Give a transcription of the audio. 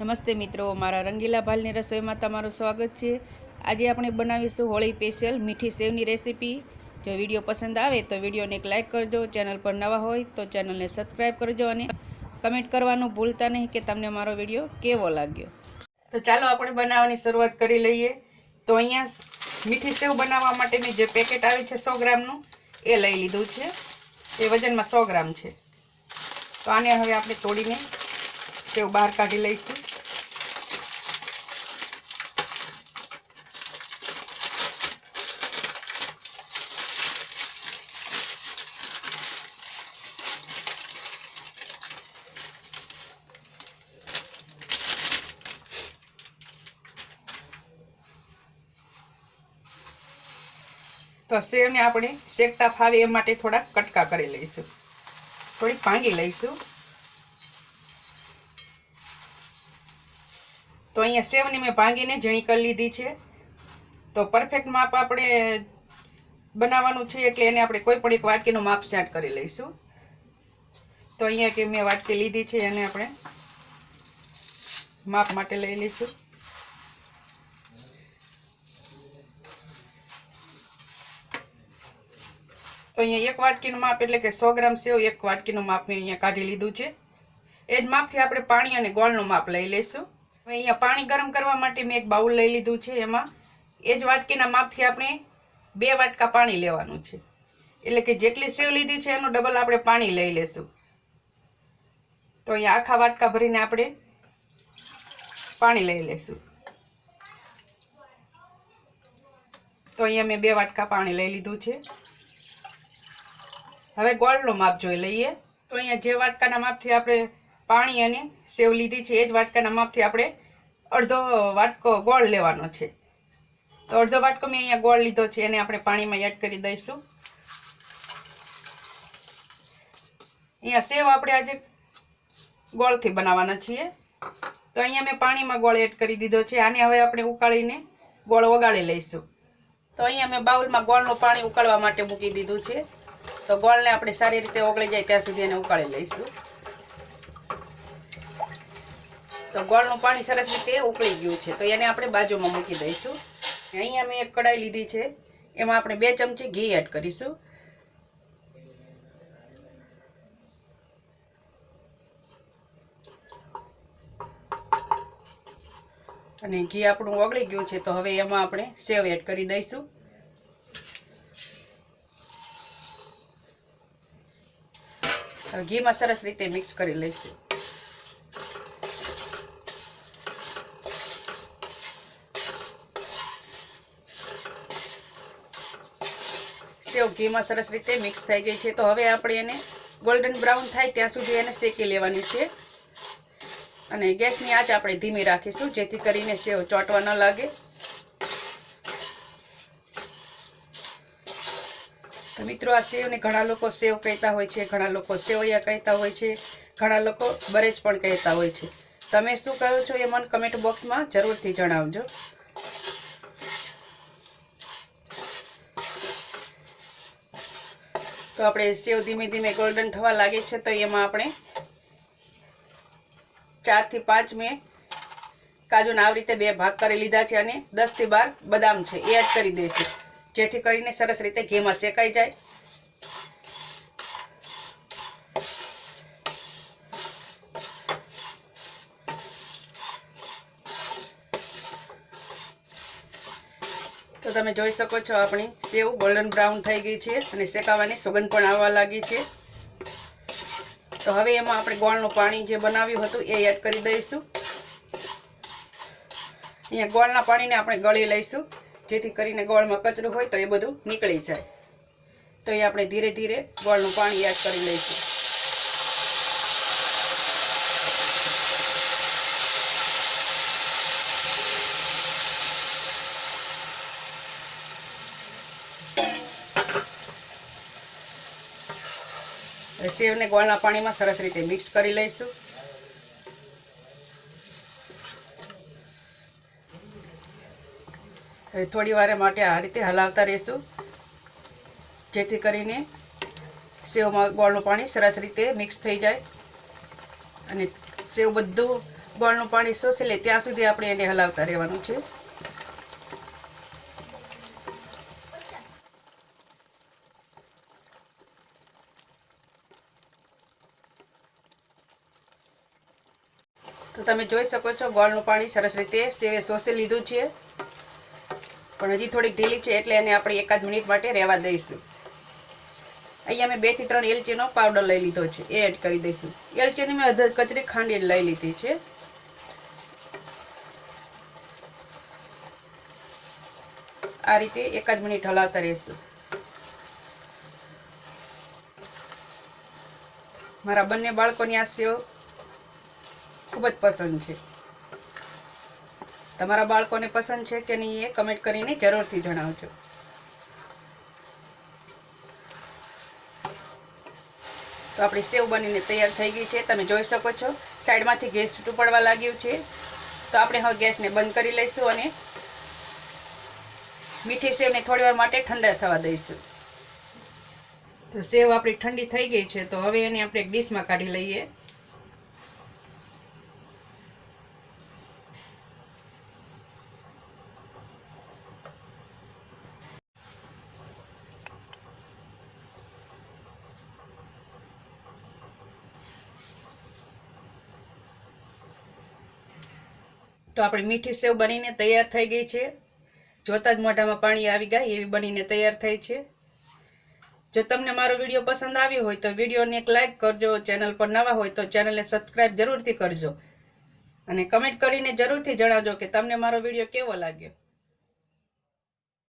નમસ્તે મિત્રો, મારા રંગીલા ભાલની રસોઈમાં તમારું સ્વાગત છે. આજે આપણે બનાવીશું હોળી સ્પેશિયલ મીઠી સેવની રેસીપી. જો વીડિયો પસંદ આવે તો વિડીયોને એક લાઇક કરજો, ચેનલ પર નવા હોય તો ચેનલને સબસ્ક્રાઈબ કરજો અને કમેન્ટ કરવાનું ભૂલતા નહીં કે તમને મારો વીડિયો કેવો લાગ્યો. તો ચાલો આપણે બનાવવાની શરૂઆત કરી લઈએ. તો અહીંયા મીઠી સેવ બનાવવા માટે મેં જે પેકેટ આવે છે સો ગ્રામનું, એ લઈ લીધું છે. એ વજનમાં સો ગ્રામ છે. તો આને હવે આપણે તોડીને સેવ બહાર કાઢી લઈશું. તો સેવને આપણે શેકતા ફાવે એ માટે થોડા કટકા કરી લઈશું. થોડીક ભાંગી લઈશું. તો અહીંયા સેવની મેં ભાંગીને ઝીણી કરી લીધી છે. તો પરફેક્ટ માપ આપણે બનાવવાનું છે એટલે એને આપણે કોઈ પણ એક વાટકીનું માપ સેટ કરી લઈશું. તો અહીંયા કે મેં વાટકી લીધી છે એને આપણે માપ માટે લઈ લઈશું. તો અહીંયા એક વાટકીનું માપ એટલે કે સો ગ્રામ સેવ એક વાટકીનું માપ મેં અહીંયા કાઢી લીધું છે. એ જ માપથી આપણે પાણી અને ગોળનું માપ લઈ લઈશું. અહીંયા પાણી ગરમ કરવા માટે મેં એક બાઉલ લઈ લીધું છે એમાં. એ જ વાટકીના માપથી આપણે બે વાટકા પાણી લેવાનું છે. એટલે કે જેટલી સેવ લીધી છે એનું ડબલ આપણે પાણી લઈ લેશું તો અહીંયા આખા વાટકા ભરીને આપણે પાણી લઈ લેશું તો અહીંયા મેં બે વાટકા પાણી લઈ લીધું છે. હવે ગોળનું માપ જોઈ લઈએ. તો અહીંયા જે વાટકાના માપથી આપણે પાણી અને સેવ લીધી છે, એ જ વાટકાના માપથી આપણે અડધો વાટકો ગોળ લેવાનો છે. તો અડધો વાટકો મેં અહીંયા ગોળ લીધો છે, એને આપણે પાણીમાં એડ કરી દઈશું. અહીંયા સેવ આપણે આજે ગોળથી બનાવવાના છીએ. તો અહીંયા મેં પાણીમાં ગોળ એડ કરી દીધો છે, આને હવે આપણે ઉકાળીને ગોળ ઓગાળી લઈશું. તો અહીંયા મેં બાઉલમાં ગોળનું પાણી ઉકાળવા માટે મૂકી દીધું છે. તો ગોળને આપણે સારી રીતે ઓગળી જાય ત્યાં સુધી એને ઉકાળી લઈશું. તો ગોળનું પાણી સરસ રીતે ઉકળી ગયું છે, તો એને આપણે બાજુમાં મૂકી દઈશું. અહીંયા મેં એક કડાઈ લીધી છે, એમાં આપણે બે ચમચી ઘી એડ કરીશું. અને ઘી આપણું ઓગળી ગયું છે, તો હવે એમાં આપણે સેવ એડ કરી દઈશું. હવે ઘીમાં સરસ રીતે મિક્સ કરી લઈશું. સેવ ઘીમાં સરસ રીતે મિક્સ થઈ ગઈ છે. તો હવે આપણે એને ગોલ્ડન બ્રાઉન થાય ત્યાં સુધી એને શેકી લેવાની છે. અને ગેસની આંચ આપણે ધીમી રાખીશું, જેથી કરીને સેવ ચોંટવા ન લાગે. તો મિત્રો આ સેવને ઘણા લોકો સેવ કહેતા હોય છે, ઘણા લોકો સેવૈયા કહેતા હોય છે, ઘણા લોકો બરેજ પણ કહેતા હોય છે. તમે શું કહો છો એ મને કમેન્ટ બોક્સમાં જરૂરથી જણાવજો. તો આપણે સેવ ધીમે ધીમે ગોલ્ડન થવા લાગે છે, તો એમાં આપણે ચારથી પાંચ મેં કાજુના આવી રીતે બે ભાગ કરી લીધા છે અને દસથી બાર બદામ છે, એ એડ કરી દઈશું. જેથી કરીને સરસ રીતે ઘીમાં શેકાઈ જાય. તો તમે જોઈ શકો છો આપણી સેવ ગોલ્ડન બ્રાઉન થઈ ગઈ છે અને શેકાવાની સુગંધ પણ આવવા લાગી છે. તો હવે એમાં આપણે ગોળનું પાણી જે બનાવ્યું હતું એ એડ કરી દઈશું. અહીંયા ગોળના પાણીને આપણે ગળી લઈશું. જેથી કરીને ગોળમાં કચરું હોય તો એ બધું નીકળી જાય. તો એ આપણે ધીરે ધીરે ગોળનું પાણી યાદ કરી લઈશું. સેવને ગોળના પાણીમાં સરસ રીતે મિક્સ કરી લઈશું. હવે થોડી વાર માટે આ રીતે હલાવતા રહીશું. જેથી કરીને સેવમાં ગોળનું પાણી સરસ રીતે મિક્સ થઈ જાય. અને સેવ બધું ગોળનું પાણી શોષી લે ત્યાં સુધી આપણે એને હલાવતા રહેવાનું છે. તો તમે જોઈ શકો છો ગોળનું પાણી સરસ રીતે સેવે શોષી લીધું છે. પણ હજી થોડીક ઢીલી છે એટલે એને આપણે એકાદ મિનિટ માટે રહેવા દઈશું. અહીંયા મેં બેથી ત્રણ એલચીનો પાવડર લઈ લીધો છે, એ એડ કરી દઈશું. એલચીની મેં અધર કચરી ખાંડી લઈ લીધી છે. આ રીતે એકાદ મિનિટ હલાવતા રહેશું. મારા બંને બાળકોની આ સેવ ખૂબ જ પસંદ છે. તમારા બાળકોને પસંદ છે કે નહીં એ કમેન્ટ કરીને જરૂરથી જણાવજો. તો આપણી સેવ બનીને તૈયાર થઈ ગઈ છે. તમે જોઈ શકો છો, સાઈડમાંથી ગેસ છૂટું પડવા લાગ્યું છે. તો આપણે હવે ગેસને બંધ કરી લઈશું અને મીઠી સેવને થોડી વાર માટે ઠંડા થવા દઈશું. તો સેવ આપણી ઠંડી થઈ ગઈ છે. તો હવે એને આપણે એક ડીશમાં કાઢી લઈએ. તો આપણી મીઠી સેવ બનીને તૈયાર થઈ ગઈ છે. જોતા જ મોઢામાં પાણી આવી ગયા, એવી બનીને તૈયાર થઈ છે. જો તમને મારો વીડિયો પસંદ આવ્યો હોય તો વિડીયોને એક લાઇક કરજો, ચેનલ પર નવા હોય તો ચેનલને સબસ્ક્રાઈબ જરૂરથી કરજો. અને કમેન્ટ કરીને જરૂરથી જણાવજો કે તમને મારો વીડિયો કેવો લાગ્યો.